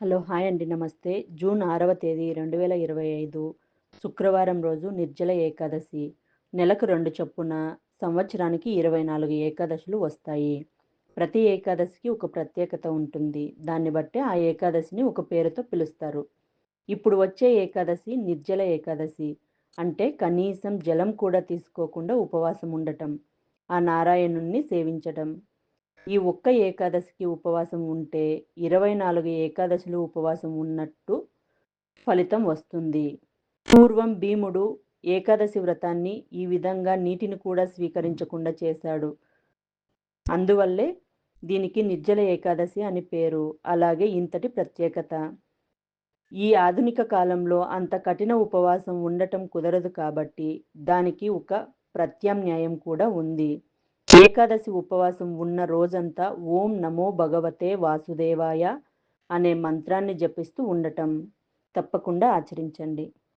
Hello hi అండి. నమస్తే. June ఆరవ తేదీ రెండు వేల ఇరవై ఐదు శుక్రవారం రోజు నిర్జల ఏకాదశి. నెలకు రెండు చొప్పున సంవత్సరానికి ఇరవై నాలుగు ఏకాదశులు వస్తాయి. ప్రతి ఏకాదశికి ఒక ప్రత్యేకత ఉంటుంది. దాన్ని బట్టి ఆ ఏకాదశిని ఒక పేరుతో పిలుస్తారు. ఇప్పుడు వచ్చే ఏకాదశి నిర్జల ఏకాదశి. అంటే కనీసం జలం కూడా తీసుకోకుండా ఉపవాసం ఉండటం ఆ నారాయణుణ్ణి సేవించటం ఈ ఒక్క ఏకాదశికి ఉపవాసం ఉంటే ఇరవై నాలుగు ఏకాదశులు ఉపవాసం ఉన్నట్టు ఫలితం వస్తుంది. పూర్వం భీముడు ఏకాదశి వ్రతాన్ని ఈ విధంగా నీటిని కూడా స్వీకరించకుండా చేశాడు. అందువల్లే దీనికి నిర్జల ఏకాదశి అని పేరు అలాగే ఇంతటి ప్రత్యేకత. ఈ ఆధునిక కాలంలో అంత కఠిన ఉపవాసం ఉండటం కుదరదు కాబట్టి దానికి ఒక ప్రత్యామ్నాయం కూడా ఉంది. ఏకాదశి ఉపవాసం ఉన్న రోజంతా ఓం నమో భగవతే వాసుదేవాయ అనే మంత్రాన్ని జపిస్తూ ఉండటం తప్పకుండా ఆచరించండి.